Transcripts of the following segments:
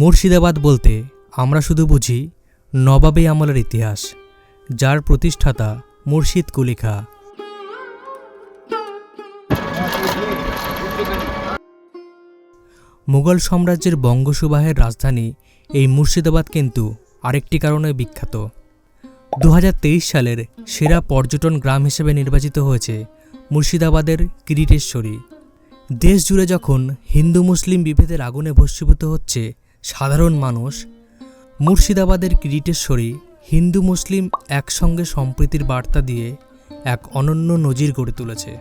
মুর্শিদাবাদ বলতে আমরা শুধু বুঝি নবাবী আমলের ইতিহাস, যার প্রতিষ্ঠাতা মুর্শিদ কুলিখা। মুঘল সাম্রাজ্যের বঙ্গসুবাহের রাজধানী এই মুর্শিদাবাদ কিন্তু আরেকটি কারণে বিখ্যাত। দু হাজার তেইশ সালের সেরা পর্যটন গ্রাম হিসেবে নির্বাচিত হয়েছে মুর্শিদাবাদের কিরিটেশ্বরী। দেশ জুড়ে যখন হিন্দু মুসলিম বিভেদের আগুনে ভস্মীভূত হচ্ছে সাধারণ মানুষ, মুর্শিদাবাদের কিরিটেশ্বরী হিন্দু মুসলিম একসঙ্গে সম্প্রীতির বার্তা দিয়ে এক অনন্য নজির গড়ে তুলেছে।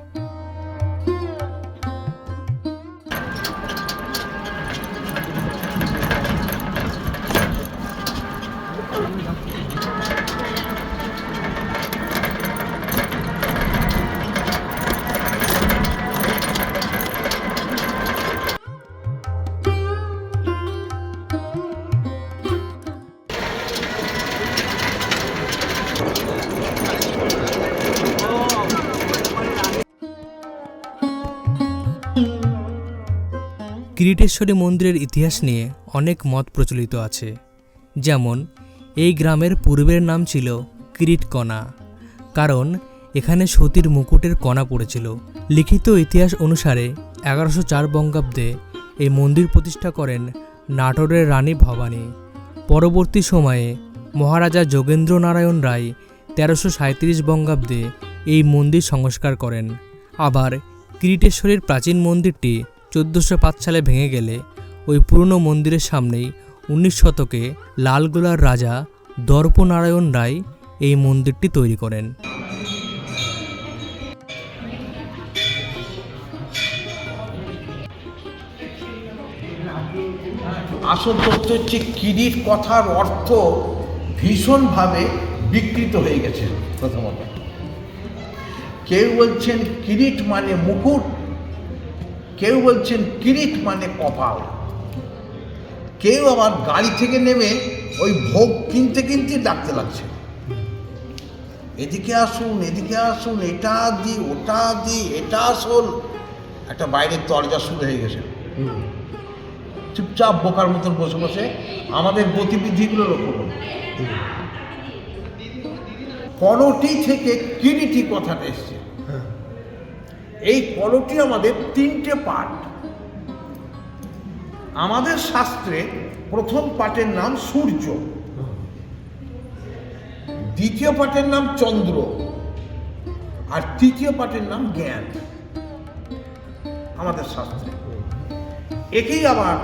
কিরিটেশ্বরী মন্দিরের ইতিহাস নিয়ে অনেক মত প্রচলিত আছে। যেমন, এই গ্রামের পূর্বের নাম ছিল কিরিটকণা, কারণ এখানে সতীর মুকুটের কণা পড়েছিল। লিখিত ইতিহাস অনুসারে এগারোশো চার বঙ্গাব্দে এই মন্দির প্রতিষ্ঠা করেন নাটোরের রানী ভবানী। পরবর্তী সময়ে মহারাজা যোগেন্দ্র নারায়ণ রায় তেরোশো সাঁত্রিশ বঙ্গাব্দে এই মন্দির সংস্কার করেন। আবার কিরিটেশ্বরীর প্রাচীন মন্দিরটি চোদ্দোশো পাঁচ সালে ভেঙে গেলে ওই পুরনো মন্দিরের সামনেই উনিশ শতকে লালগোলার রাজা দর্পনারায়ণ রায় এই মন্দিরটি তৈরি করেন। আসল তথ্য হচ্ছে কিরিট কথার অর্থ ভীষণভাবে বিকৃত হয়ে গেছে প্রথমত। কেউ বলছেন কিরিট মানে মুকুট কেউ বলছেন, কিরিট মানে কপাল। কেউ আবার গাড়ি থেকে নেমে ওই ভোগ কিনতে কিনতে ডাকতে লাগছে। এদিকে আসুন এদিকে আসুন, এটা দি, ওটা দি, এটা আসল একটা বাইরের দরজা শুরু হয়ে গেছে। চুপচাপ বোকার মতন বসে বসে আমাদের গতিবিধিগুলো লক্ষ্য করুন। কলটি থেকে কিরিটি কথাটা এসছে। এই কলটি আমাদের তিনটে পাঠ। আমাদের শাস্ত্রে প্রথম পাঠের নাম সূর্য। দ্বিতীয় পাঠের নাম চন্দ্র। আর তৃতীয় পাঠের নাম জ্ঞান। আমাদের শাস্ত্রে। একেই আবার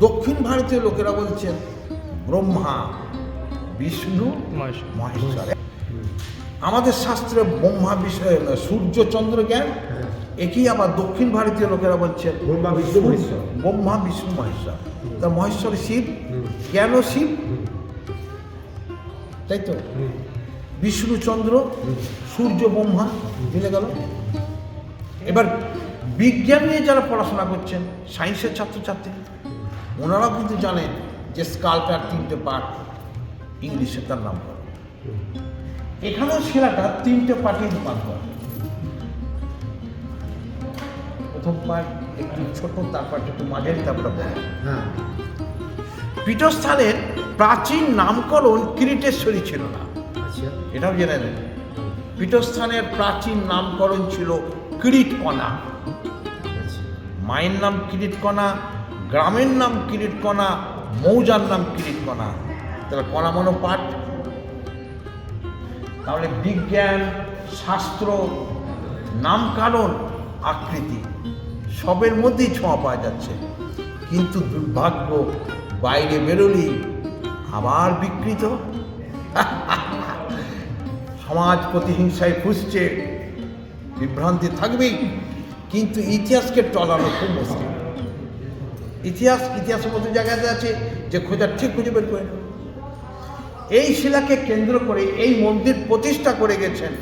দক্ষিণ ভারতীয় লোকেরা বলছেন ব্রহ্মা বিষ্ণু মহেশ্বর। আমাদের শাস্ত্রে ব্রহ্মা বিষয় সূর্য চন্দ্র জ্ঞান। একেই আবার দক্ষিণ ভারতীয় লোকেরা বলছেন ব্রহ্মা, বিষ্ণু, মহেশ্বর। ব্রহ্মা বিষ্ণু মহেশ্বর। তা মহেশ্বর শিব? কেন শিব? তাই তো? বিষ্ণুচন্দ্র সূর্য ব্রহ্মা মিলে গেল। এবার বিজ্ঞান নিয়ে যারা পড়াশোনা করছেন সায়েন্সের ছাত্রছাত্রী ওনারাও কিন্তু জানেন যে স্কাল্পের তিনটে পার্ট ইংলিশে তার নাম এখানেও শিলাটা তিনটে পার্টি রূপান্তর। প্রথম পার্ট একটু ছোট তারপর একটু মাঝারি তারপরে বড়। হ্যাঁ। পীঠস্থানের প্রাচীন নামকরণ কিরিটেশ্বরী ছিল না। আচ্ছা। এটাও জেনে নেন। পীঠস্থানের প্রাচীন নামকরণ ছিল কিরিটকণা। আচ্ছা। মায়ের নাম কিরিটকণা গ্রামের নাম কিরিটকণা মৌজার নাম কিরিটকণা। তাহলে কণা মনো পাঠ। তাহলে বিজ্ঞান শাস্ত্র নামকারণ আকৃতি। সবের মধ্যেই ছোঁয়া পাওয়া যাচ্ছে। কিন্তু দুর্ভাগ্য, বাইরে বেরোলি, আবার বিকৃত। সমাজ প্রতিহিংসায় ফুসছে, বিভ্রান্তি থাকবেই। কিন্তু ইতিহাসকে টলানো খুব মুশকিল। ইতিহাস, ইতিহাসের মতো জায়গাতে আছে যে খোঁজার ঠিক খুঁজে বের করে এই শিলাকে কেন্দ্র করে, এই মন্দির প্রতিষ্ঠা করে গেছেন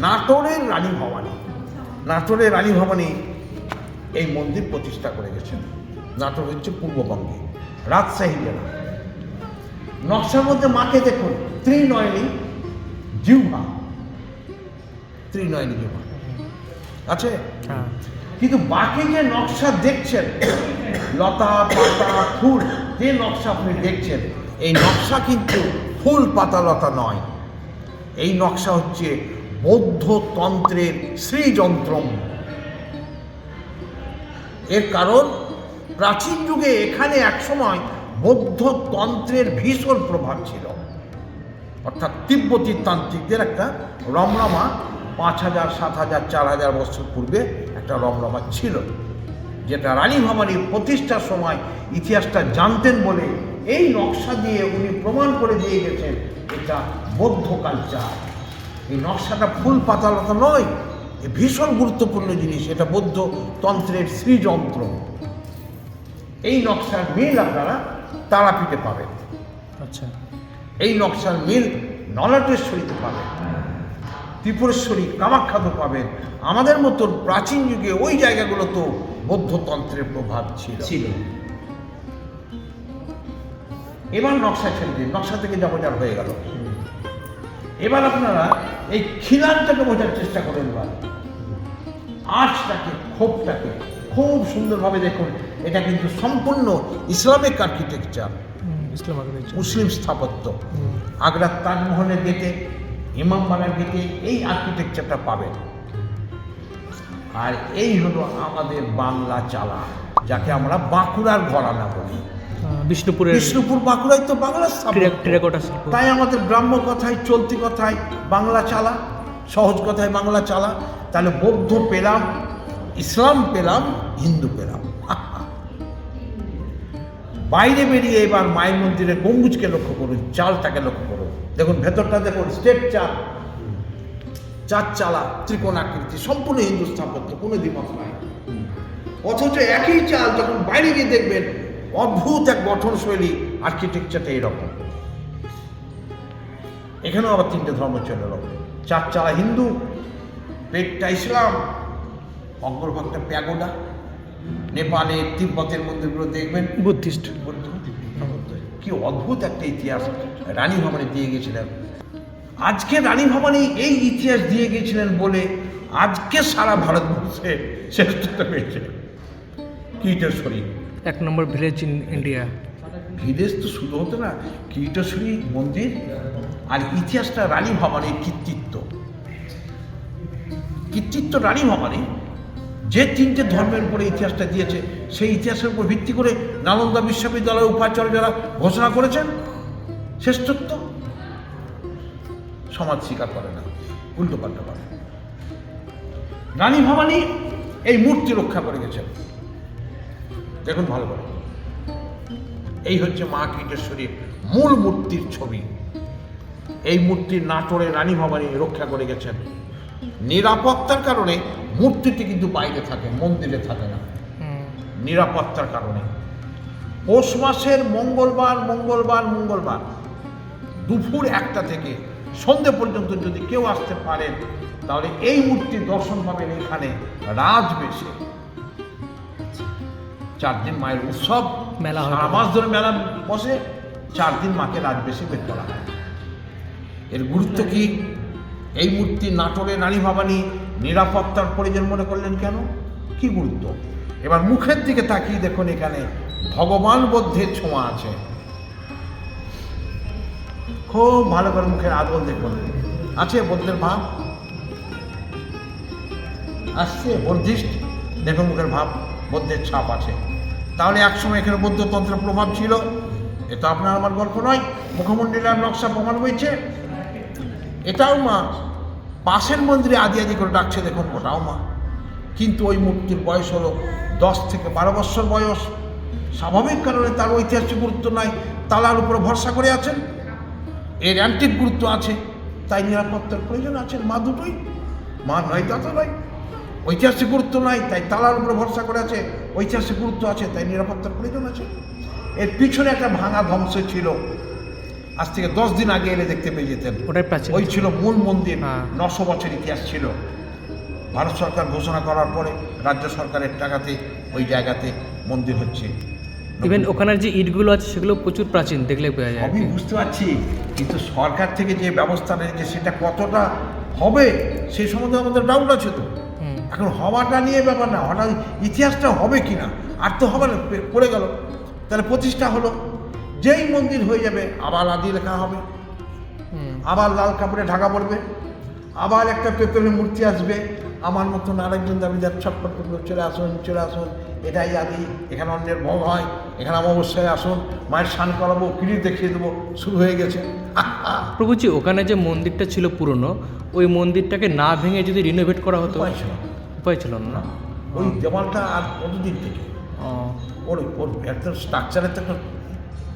নাটোরের রানী ভবানী। নাটোরের রানী ভবানী এই মন্দির প্রতিষ্ঠা করে গেছেন। নাটোর হচ্ছে পূর্ববঙ্গে। রাজশাহী জেলা। নকশার মধ্যে মাকে দেখুন ত্রিনয়নী জিহ্বা। ত্রিনয়নী জিহ্বা। আছে? হ্যাঁ। কিন্তু বাকি যে নকশা দেখছেন লতা পাতা ফুল যে নকশা আপনি দেখছেন এই নকশা কিন্তু ফুল পাতালতা নয়। এই নকশা হচ্ছে বৌদ্ধ তন্ত্রের শ্রীযন্ত্রম। এর কারণ, প্রাচীন যুগে এখানে একসময় বৌদ্ধ তন্ত্রের ভীষণ প্রভাব ছিল। অর্থাৎ তিব্বতী তান্ত্রিকদের একটা রমরমা পাঁচ হাজার, সাত হাজার, চার হাজার বছর পূর্বে একটা রমরমা ছিল, যেটা রানী ভবানীর প্রতিষ্ঠার সময় ইতিহাসটা জানতেন বলে এই নকশা দিয়ে উনি প্রমাণ করে দিয়ে গেছেন, এটা বৌদ্ধ কালচার এই নকশাটা ফুল পাতালতা নয় ভীষণ গুরুত্বপূর্ণ জিনিস এটা বৌদ্ধ তন্ত্রের শ্রীযন্ত্র। এই নকশার মিল আপনারা তারাপীঠে পাবেন। আচ্ছা। এই নকশার মিল নলাটেশ্বরীতে পাবেন। ত্রিপুরেশ্বরী কামাখ্যাতে পাবেন। আমাদের মতন প্রাচীন যুগে ওই জায়গাগুলো তো বৌদ্ধতন্ত্রের প্রভাব ছিল। ছিল। এবার নকশা ছেড়ে দিন। নকশা থেকে যা বোঝার হয়ে গেল। এবার আপনারা এই খিলানটাকে বোঝার চেষ্টা করেন বা আর্টসটাকে ক্ষোভটাকে খুব সুন্দরভাবে দেখুন। এটা কিন্তু সম্পূর্ণ ইসলামিক আর্কিটেকচার। মুসলিম স্থাপত্য। আগ্রার তাজমহলের গেটে ইমামবাড়ার গেটে এই আর্কিটেকচারটা পাবেন। আর এই হলো আমাদের বাংলা চালা যাকে আমরা বাঁকুড়ার ঘরানা বলি। বিষ্ণুপুরের বিষ্ণুপুর বাঁকুড়ায় তো বাংলা টেরাকোটা শিল্প। তাই আমাদের গ্রাম্য কথায় চলতি কথায় বাংলা চালা সহজ কথায় বাংলা চালা। তাহলে বৌদ্ধ পেলাম ইসলাম পেলাম হিন্দু পেলাম। বাইরে বেরিয়ে এবার মায়ের মন্দিরের গম্বুজকে লক্ষ্য করুন চালটাকে লক্ষ্য করুন। দেখুন ভেতরটা দেখুন স্টেট চাল চার চালা ত্রিকোণ আকৃতি সম্পূর্ণ হিন্দু স্থাপত্য কোনো দ্বিমত নাই। অথচ একই চাল যখন বাইরে গিয়ে দেখবেন অদ্ভুত এক গঠনশৈলী আর্কিটেকচারটা এরকম এখানেও আবার তিনটে ধর্ম চলে এলো। চার চালা হিন্দু পেটটা ইসলাম অগ্রভাগটা প্যাগোডা। নেপালে তিব্বতের মন্দিরগুলো দেখবেন। বুদ্ধিস্ট। বৌদ্ধ। কি অদ্ভুত একটা ইতিহাস। রানী ভবানী দিয়ে গেছিলেন। আজকে রানী ভবনে এই ইতিহাস দিয়ে গেছিলেন বলে আজকে সারা ভারতবর্ষে শ্রেষ্ঠতা পেয়েছে। কীটেশ্বরী এক নম্বর ভিলেজ ইন ইন্ডিয়া ভিলেজ তো শুরু হতো না কীটেশ্বরী মন্দির আর ইতিহাসটা রানী ভবানীর কৃতিত্ব। কৃতিত্ব রানী ভবানী, যে তিনটে ধর্মের উপরে ইতিহাসটা দিয়েছে, সেই ইতিহাসের উপর ভিত্তি করে নালন্দা বিশ্ববিদ্যালয়ের উপাচার্য যারা ঘোষণা করেছেন, শ্রেষ্ঠত্ব। সমাজ স্বীকার করে না, উল্টো পাল্টা করে রানী ভবানী এই মূর্তি রক্ষা করে গেছেন। দেখুন ভালো করে। এই হচ্ছে মা কীটেশ্বরীর মূল মূর্তির ছবি। এই মূর্তির নাটোরে রানী ভবানী রক্ষা করে গেছেন। নিরাপত্তার কারণে মূর্তিটি কিন্তু বাইরে থাকে মন্দিরে থাকে না। নিরাপত্তার কারণে। পৌষ মাসের মঙ্গলবার মঙ্গলবার মঙ্গলবার। দুপুর একটা থেকে সন্ধে পর্যন্ত যদি কেউ আসতে পারেন তাহলে এই মূর্তি দর্শন পাবেন এখানে রাজবেশে। চার দিন মায়ের উৎসব মেলা। সারা মাস ধরে মেলা বসে চার দিন মাকে রাজবেশে বের করা হয় এর গুরুত্ব কি? এই মূর্তি নাটোরে রানী ভবানী নিরাপত্তার প্রয়োজন মনে করলেন কেন? কি গুরুত্ব? এবার মুখের দিকে তাকিয়ে দেখুন এখানে ভগবান বদ্ধের ছোঁয়া আছে। খুব ভালো করে মুখের আদল দেখুন। আছে বৌদ্ধের ভাব? আসছে বৌদ্ধিস্ট? দেখুন মুখের ভাব বৌদ্ধের ছাপ আছে। তাহলে একসময় এখানে বৌদ্ধতন্ত্রের প্রভাব ছিল। এটা আপনার আমার গল্প নয় মুখমন্ডিলার নকশা প্রমাণ হয়েছে। এটাও মা, পাশের মন্দিরে আদি আদি করে ডাকছে, দেখুন ওটাও মা। কিন্তু ওই মূর্তির বয়স হলো দশ থেকে বারো বছর বয়স। স্বাভাবিক কারণে তার ঐতিহাসিক গুরুত্ব নাই, তালার উপরে ভরসা করে আছেন। এর অ্যান্টিক গুরুত্ব আছে, তাই নিরাপত্তার প্রয়োজন আছে। মা দুটোই, মা নয় তা তো নয়। ঐতিহাসিক গুরুত্ব নাই তাই তালার উপরে ভরসা করে আছে ঐতিহাসিক গুরুত্ব আছে তাই নিরাপত্তার প্রয়োজন আছে। এর পিছনে একটা ভাঙা ধ্বংস ছিল। আজ থেকে দশ দিন আগে এলে দেখতে পেয়ে যেতেন। ওই ছিল মূল মন্দির হ্যাঁ। নশো বছর ইতিহাস ছিল। ভারত সরকার ঘোষণা করার পরে রাজ্য সরকারের টাকাতে ওই জায়গাতে মন্দির হচ্ছে। ইভেন ওখানের যে ইটগুলো আছে সেগুলো প্রচুর প্রাচীন দেখলে বোঝা যায়। সবই বুঝতে পারছি কিন্তু সরকার থেকে যে ব্যবস্থা নিয়েছে সেটা কতটা হবে সেই সম্বন্ধে আমাদের ডাউট আছে তো। এখন হওয়াটা নিয়ে ব্যাপার না হঠাৎ ইতিহাসটা হবে কি না আর তো হবে না পড়ে গেল। তাহলে প্রতিষ্ঠা হলো। যেই মন্দির হয়ে যাবে আবার আদি লেখা হবে। হুম। আবার লাল কাপড়ে ঢাকা পড়বে। আবার একটা পেতলের মূর্তি আসবে। আমার মতন আরেকজন দাবিদার ছটফট করবে চলে আসুন চলে আসুন এটাই আদি এখানে অন্যের ভোগ হয় এখানে অমাবস্যায় আসুন মায়ের স্নান করাবো কিরি দেখিয়ে দেবো শুরু হয়ে গেছে। প্রভুজি ওখানে যে মন্দিরটা ছিল পুরনো ওই মন্দিরটাকে না ভেঙে যদি রিনোভেট করা হতো? ছিল না। ওই দেওয়ালটা আর কতদিন থেকে? ওর ওর একটা স্ট্রাকচারের তো একটা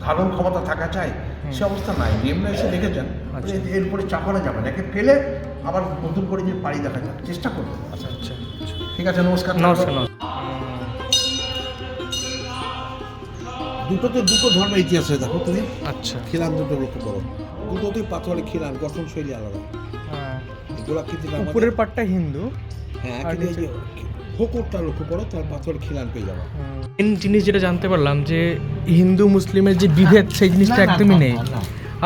ধারণ ক্ষমতা থাকা চাই। সে অবস্থা নাই। ডিএমএ এসে দেখেছেন? আচ্ছা। যে এরপরে চাপানো যাবে না। একে ফেলে আবার নতুন করে যে পাড়ি দেখা যাবে চেষ্টা করব আচ্ছা আচ্ছা। ঠিক আছে নমস্কার। নমস্কার নমস্কার। দুটোতে দুটো ধর্মের ইতিহাস আছে দেখো তুমি। আচ্ছা। খিলান দুটো লক্ষ্য করো। দুটোতেই পাথরের খিলান গঠন শৈলী আলাদা। হ্যাঁ। আমাদের- উপরের পাটটা হিন্দু। হ্যাঁ কিন্তু এই যে ফোকরটা লক্ষ্য করো তার পাথর খিলান পেয়ে যাবে। মেন জিনিস যেটা জানতে পারলাম যে হিন্দু মুসলিমের যে বিভেদ সেই জিনিসটা একদমই নেই।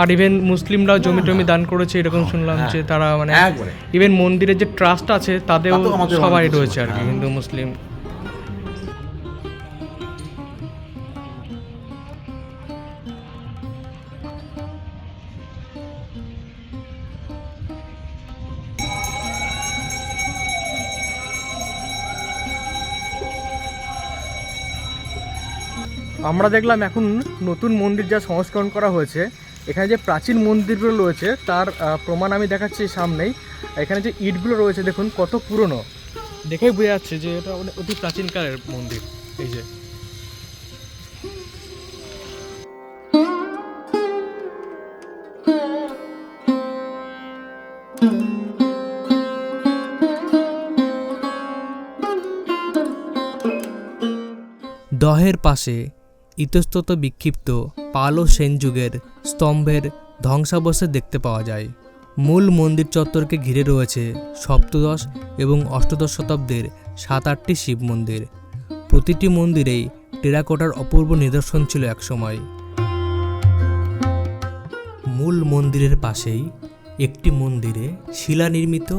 আর ইভেন মুসলিমরাও জমি টমি দান করেছে এরকম শুনলাম হ্যাঁ, যে তারা মানে ইভেন মন্দিরের যে ট্রাস্ট আছে তাতেও সবাই রয়েছে আর কি হ্যাঁ। হিন্দু মুসলিম। আমরা দেখলাম এখন নতুন মন্দির যা সংস্করণ করা হয়েছে, এখানে যে প্রাচীন মন্দিরগুলো রয়েছে, তার প্রমাণ আমি দেখাচ্ছি সামনেই। এখানে যে ইটগুলো রয়েছে, দেখুন কত পুরনো। দেখেই বোঝা যাচ্ছে যে এটা অতি প্রাচীনকালের মন্দির, এই যে। দহের পাশে ইতস্তত বিক্ষিপ্ত পাল ও সেন যুগের স্তম্ভের ধ্বংসাবশেষ দেখতে পাওয়া যায়। মূল মন্দির চত্বরকে ঘিরে রয়েছে সপ্তদশ এবং অষ্টদশ শতাব্দীর সাত আটটি শিব মন্দির। প্রতিটি মন্দিরেই টেরাকোটার অপূর্ব নিদর্শন ছিল একসময়। মূল মন্দিরের পাশেই একটি মন্দিরে শিলানির্মিত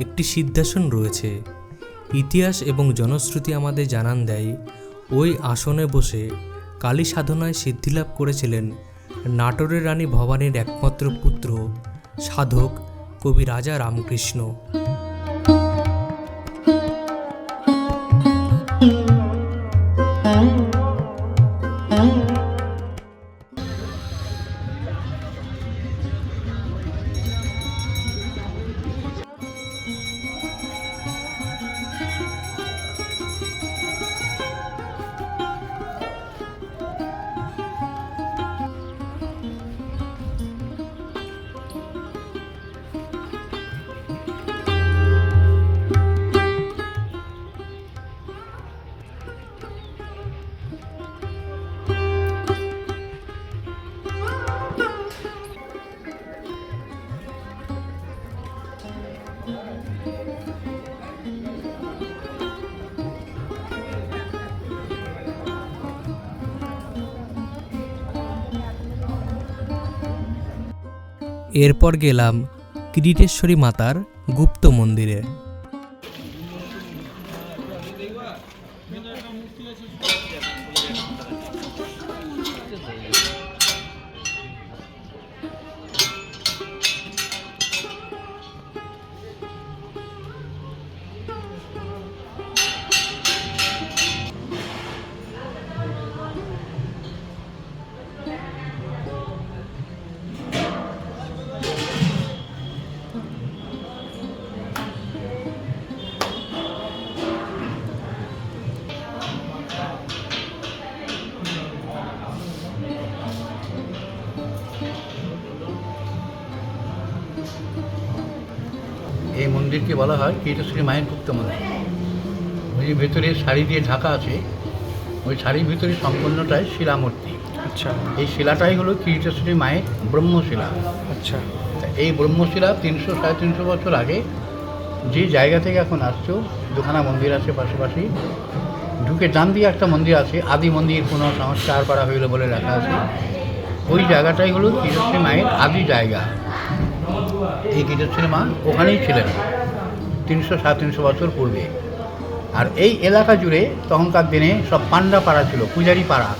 একটি সিদ্ধাসন রয়েছে। ইতিহাস এবং জনশ্রুতি আমাদের জানান দেয়, ওই আসনে বসে কালী সাধনায় সিদ্ধিলাভ করেছিলেন নাটোরের রানী ভবানীর একমাত্র পুত্র সাধক কবি রাজা রামকৃষ্ণ। এরপর গেলাম কিরিটেশ্বরী মাতার গুপ্ত মন্দিরে। এই মন্দিরকে বলা হয় কীটশ্রী মায়ের গুপ্ত মন্দির। ওই ভেতরে শাড়ি দিয়ে ঢাকা আছে ওই শাড়ির ভিতরে সম্পূর্ণটাই শিলামূর্তি। আচ্ছা। এই শিলাটাই হলো কীটশ্রী মায়ের ব্রহ্মশিলা। আচ্ছা। এই ব্রহ্মশিলা তিনশো সাড়ে তিনশো বছর আগে যে জায়গা থেকে এখন আসছো দুখানা মন্দির আছে পাশাপাশি ঢুকে ডান দিয়ে একটা মন্দির আছে আদি মন্দির কোনো সংস্কার করা হইল বলে লেখা আছে। ওই জায়গাটাই হলো কীটশ্রী মায়ের আদি জায়গা। এই কীটশ্রী মা ওখানেই ছিলেন। তিনশো সাড়ে তিনশো বছর পূর্বে। আর এই এলাকা জুড়ে তখনকার দিনে সব পান্ডা পাড়া ছিল পূজারি পাড়া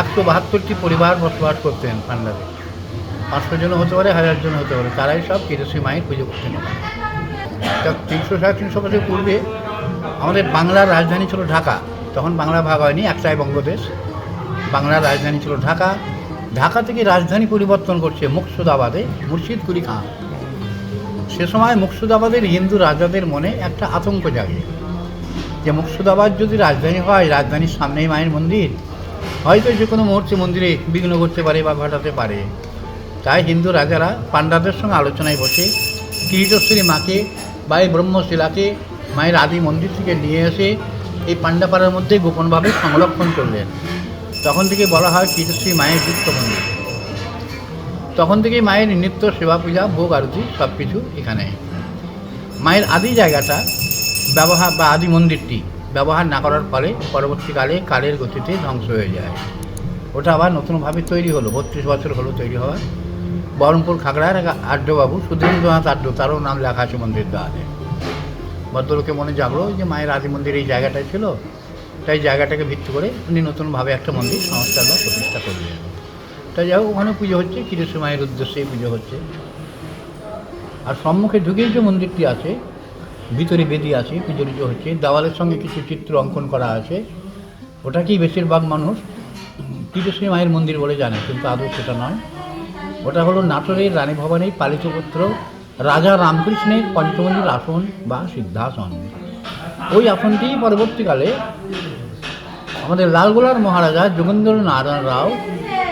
একশো বাহাত্তরটি পরিবার বসবাস করতেন পান্ডারে পাঁচশো জন হতে পারে, হাজার জন হতে পারে, তারাই সব কিরসি মায়ের পুজো করতেন তিনশো সাড়ে তিনশো বছর পূর্বে আমাদের বাংলার রাজধানী ছিল ঢাকা। তখন বাংলা ভাগ হয়নি, একটাই বঙ্গদেশ। বাংলার রাজধানী ছিল ঢাকা। ঢাকা থেকে রাজধানী পরিবর্তন করছে মুকসুদাবাদে মুর্শিদ কুলি খান। সে সময় মুকসুদাবাদের হিন্দু রাজাদের মনে একটা আতঙ্ক জাগে যে মুকসুদাবাদ যদি রাজধানী হয়, রাজধানীর সামনেই মায়ের মন্দির। হয়তো যে কোনো মুহূর্তে মন্দিরে বিঘ্ন করতে পারে বা ঘটাতে পারে। তাই হিন্দু রাজারা পাণ্ডাদের সঙ্গে আলোচনায় বসে কিরিটশ্বরী মাকে বা এই ব্রহ্মশিলাকে মায়ের আদি মন্দির থেকে নিয়ে এসে এই পাণ্ডাপাড়ার মধ্যে গোপনভাবে সংরক্ষণ করলেন। তখন থেকে বলা হয় কিরিটশ্বরী মায়ের যুক্ত মন্দির। তখন থেকে মায়ের নিত্য সেবা পূজা, ভোগ আরতি সব কিছু এখানে। মায়ের আদি জায়গাটা ব্যবহার বা আদি মন্দিরটি ব্যবহার না করার ফলে পরবর্তীকালে কালের গতিতে ধ্বংস হয়ে যায়। ওটা আবার নতুনভাবে তৈরি হলো, বত্রিশ বছর হলো তৈরি হওয়া বহরমপুর খাগড়ার আড্ডবাবু সুধীন্দ্রনাথ আড্ড তারও নাম লেখা আছে মন্দির দেওয়ালে ভদ্রলোকে মনে জাগলো যে মায়ের আদি মন্দির এই জায়গাটায় ছিল। তাই জায়গাটাকে ভিত্তি করে উনি নতুনভাবে একটা মন্দির সংস্কার বা প্রতিষ্ঠা করলেন। তাই যাই হোক, ওখানে পুজো হচ্ছে কিরেশ্বর মায়ের উদ্দেশ্যেই পুজো হচ্ছে। আর সম্মুখে ঢুকেই যে মন্দিরটি আছে, ভিতরে বেদি আছে, পুজো টুজো হচ্ছে, দেওয়ালের সঙ্গে কিছু চিত্র অঙ্কন করা আছে। ওটাকেই বেশিরভাগ মানুষ কিরেশ্বরী মায়ের মন্দির বলে জানে, কিন্তু আদৌ সেটা নয়। ওটা হলো নাটোরের রানী ভবানীর পালিত পুত্র রাজা রামকৃষ্ণের পঞ্চমন্দির আসন বা সিদ্ধাসন। ওই আসনটি পরবর্তীকালে আমাদের লালগোলার মহারাজা যোগেন্দ্র নারায়ণ রাও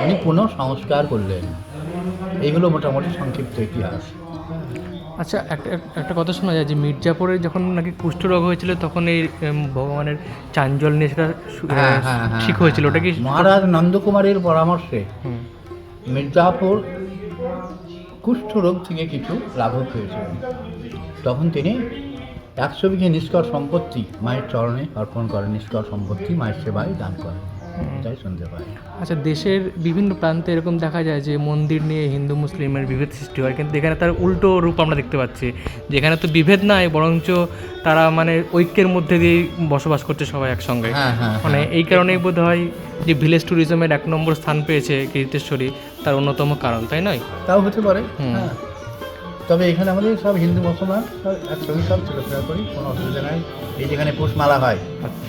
উনি পুনঃ সংস্কার করলেন। এইগুলো মোটামুটি সংক্ষিপ্ত ইতিহাস। আচ্ছা একটা একটা কথা শোনা যায় যে মির্জাপুরে যখন নাকি কুষ্ঠরোগ হয়েছিল তখন এই ভগবানের চাঞ্জল নিয়ে সেটা সু- হ্যাঁ, হ্যাঁ, হ্যাঁ, ঠিক হয়েছিল। ওটা কি মহারাজ নন্দকুমারের পরামর্শে। মির্জাপুর কুষ্ঠরোগ থেকে কিছু লাঘব হয়েছিল তখন তিনি একশো বিঘে নিষ্কর সম্পত্তি মায়ের চরণে অর্পণ করে নিষ্কর সম্পত্তি মায়ের সেবায় দান করে। শুনতে পাই। আচ্ছা দেশের বিভিন্ন প্রান্তে এরকম দেখা যায় যে মন্দির নিয়ে হিন্দু মুসলিমের বিভেদ সৃষ্টি হয় কিন্তু এখানে তার উল্টো রূপ আমরা দেখতে পাচ্ছি। যেখানে তো বিভেদ নাই বরঞ্চ তারা মানে ঐক্যের মধ্যে দিয়ে বসবাস করছে সবাই একসঙ্গে। হ্যাঁ হ্যাঁ মানে এই কারণেই বোধ হয় যে ভিলেজ ট্যুরিজমের এক নম্বর স্থান পেয়েছে কীর্তেশ্বরী তার অন্যতম কারণ তাই নয়? তাও হতে পারে। হ্যাঁ। তবে এখানে আমাদের সব হিন্দু মুসলমান সব একসঙ্গে সব চলাফেরা করি কোনো অসুবিধা নাই। এই যেখানে পৌষ মালা হয়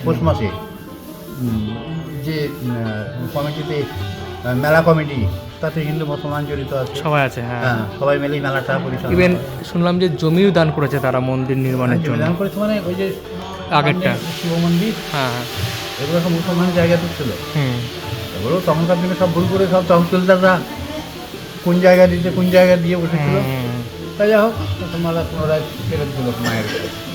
পৌষ মাসে। যে কমিটিতে মেলা কমিটি তাতে হিন্দু মুসলমান জড়িত আছে। সবাই আছে হ্যাঁ। হ্যাঁ সবাই মিলেই মেলাটা পরিচালনা ইভেন শুনলাম যে জমিও দান করেছে তারা মন্দির নির্মাণের হ্যাঁ, জন্য। দান করেছে মানে ওই যে আগেরটা। শিব মন্দির। হ্যাঁ হ্যাঁ। এগুলো সব মুসলমানের জায়গাতে ছিল। হুম। এগুলো তখনকার দিনে সব ভুল করে সব তহসিলদাররা কোন জায়গা দিতে কোন জায়গা দিয়ে বসেছিল। হুম। তাই যাই হোক মালা পুনরায় ফেরত দিল মায়ের কাছে।